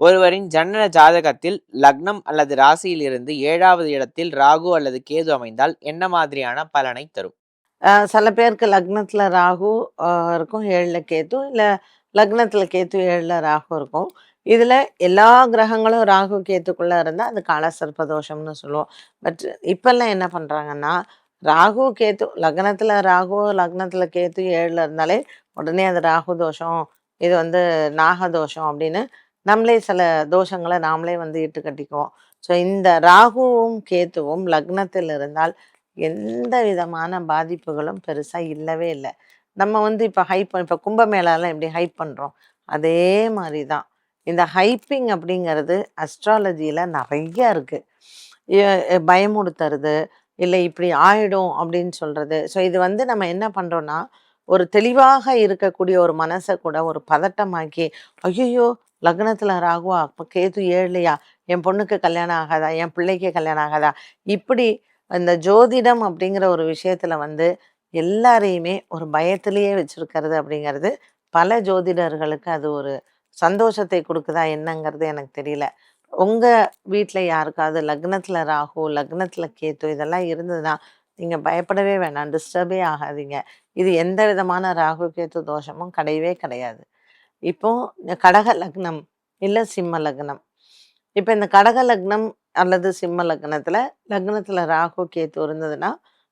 ஒருவரின் ஜனன ஜாதகத்தில் லக்னம் அல்லது ராசியில் இருந்து ஏழாவது இடத்தில் ராகு அல்லது கேது அமைந்தால் என்ன மாதிரியான பலனை தரும்? சில பேருக்கு லக்னத்தில் ராகு இருக்கும் ஏழில் கேத்து இல்லை லக்னத்தில் கேத்து ஏழில் ராகு இருக்கும். இதில் எல்லா கிரகங்களும் ராகு கேத்துக்குள்ளே இருந்தால் அது கால சர்ப்பதோஷம்னு சொல்லுவோம். பட் இப்போல்லாம் என்ன பண்ணுறாங்கன்னா ராகு கேத்து லக்னத்தில் ராகு லக்னத்தில் கேத்து ஏழில் இருந்தாலே உடனே அது ராகு தோஷம் இது வந்து நாக தோஷம் அப்படின்னு நம்மளே சில தோஷங்களை நாமளே வந்து இட்டு கட்டிக்குவோம் ஸோ இந்த ராகுவும் கேத்துவும் லக்னத்தில் இருந்தால் எந்த விதமான பாதிப்புகளும் பெருசாக இல்லவே இல்லை. நம்ம வந்து இப்போ ஹைப் இப்போ கும்பமேளாலாம் எப்படி ஹைப் பண்ணுறோம் அதே மாதிரி தான் இந்த ஹைப்பிங் அப்படிங்கிறது அஸ்ட்ராலஜியில் நிறைய இருக்குது பயமுடுத்துறது இல்லை இப்படி ஆயிடும் அப்படின்னு சொல்கிறது ஸோ இது வந்து நம்ம என்ன பண்ணுறோன்னா ஒரு தெளிவாக இருக்கக்கூடிய ஒரு மனசை கூட ஒரு பதட்டமாக்கி ஐயோ லக்னத்தில் ராகுவா அப்போ கேது ஏழுலையா என் பொண்ணுக்கு கல்யாணம் ஆகாதா? என் பிள்ளைக்கு கல்யாணம் ஆகாதா? இப்படி இந்த ஜோதிடம் அப்படிங்கிற ஒரு விஷயத்தில் வந்து எல்லாரையுமே ஒரு பயத்திலேயே வச்சுருக்கிறது அப்படிங்கிறது பல ஜோதிடர்களுக்கு அது ஒரு சந்தோஷத்தை கொடுக்குதா என்னங்கிறது எனக்கு தெரியல. உங்கள் வீட்டில் யாருக்காவது லக்னத்தில் ராகு லக்னத்தில் கேத்து இதெல்லாம் இருந்ததுன்னா நீங்கள் பயப்படவே வேணாம். டிஸ்டர்பே ஆகாதீங்க. இது எந்த விதமான ராகு கேத்து தோஷமும் கிடையவே கிடையாது. இப்போ இந்த கடக லக்னம் இல்ல சிம்ம லக்னம். இப்போ இந்த கடக லக்னம் அல்லது சிம்ம லக்னத்துல லக்னத்துல ராகு கேத்து இருந்ததுன்னா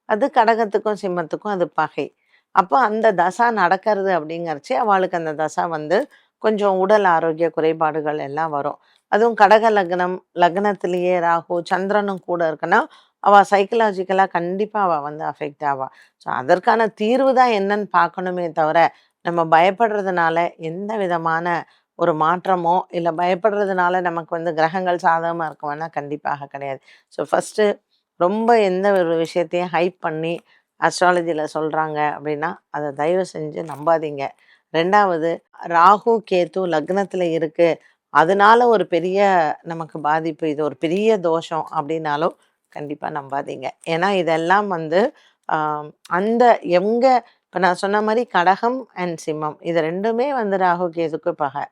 அது கடகத்துக்கும் சிம்மத்துக்கும் அது பகை. அப்போ அந்த தசா நடக்கிறது அப்படிங்கிறச்சி அவளுக்கு அந்த தசா வந்து கொஞ்சம் உடல் ஆரோக்கிய குறைபாடுகள் எல்லாம் வரும். அதுவும் கடக லக்னம் லக்னத்திலேயே ராகு சந்திரனும் கூட இருக்குன்னா அவள் சைக்கலாஜிக்கலாக கண்டிப்பாக அவள் வந்து அஃபெக்ட் ஆவா. ஸோ அதற்கான தீர்வு தான் என்னன்னு பார்க்கணுமே தவிர நம்ம பயப்படுறதுனால எந்த விதமான ஒரு மாற்றமோ இல்லை பயப்படுறதுனால நமக்கு வந்து கிரகங்கள் சாதகமாக இருக்குமானா கண்டிப்பாக கிடையாது. ஸோ ஃபஸ்ட்டு ரொம்ப எந்த ஒரு விஷயத்தையும் ஹைப் பண்ணி அஸ்ட்ராலஜியில் சொல்கிறாங்க அப்படின்னா அதை தயவு செஞ்சு நம்பாதீங்க. ரெண்டாவது ராகு கேத்து லக்னத்தில் இருக்குது அதனால ஒரு பெரிய நமக்கு பாதிப்பு இது ஒரு பெரிய தோஷம் அப்படின்னாலும் கண்டிப்பாக நம்பாதீங்க. ஏன்னா இதெல்லாம் வந்து அந்த எங்கே இப்போ நான் சொன்ன மாதிரி கடகம் அண்ட் சிம்மம். இது ரெண்டுமே வந்து ராகு கேதுக்கு பகை.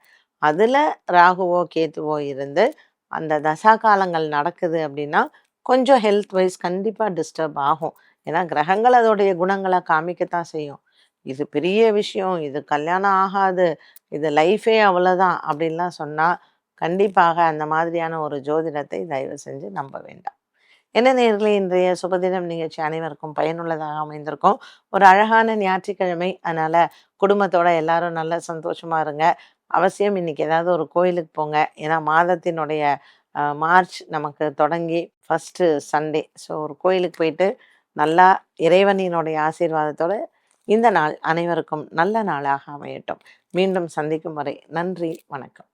அதில் ராகுவோ கேத்துவோ இருந்து அந்த தசா காலங்கள் நடக்குது அப்படின்னா கொஞ்சம் ஹெல்த் வைஸ் கண்டிப்பாக டிஸ்டர்ப் ஆகும். ஏன்னா கிரகங்கள் அதோடைய குணங்களை காமிக்கத்தான் செய்யும். இது பெரிய விஷயம். இது கல்யாணம் ஆகாது. இது லைஃபே அவ்வளோதான் அப்படின்லாம் சொன்னால் கண்டிப்பாக அந்த மாதிரியான ஒரு ஜோதிடத்தை தயவு செஞ்சு நம்ப வேண்டாம். என்ன நேர்களே இன்றைய சுபதினம் நிகழ்ச்சி அனைவருக்கும் பயனுள்ளதாக அமைந்திருக்கும். ஒரு அழகான ஞாயிற்றுக்கிழமை. அதனால குடும்பத்தோட எல்லாரும் நல்ல சந்தோஷமா இருங்க. அவசியம் இன்னைக்கு ஏதாவது ஒரு கோயிலுக்கு போங்க. ஏன்னா மாதத்தினுடைய மார்ச் நமக்கு தொடங்கி ஃபஸ்ட்டு சண்டே ஸோ ஒரு கோயிலுக்கு போயிட்டு நல்லா இறைவனினுடைய ஆசீர்வாதத்தோடு இந்த நாள் அனைவருக்கும் நல்ல நாளாக அமையட்டும். மீண்டும் சந்திக்கும் வரை நன்றி வணக்கம்.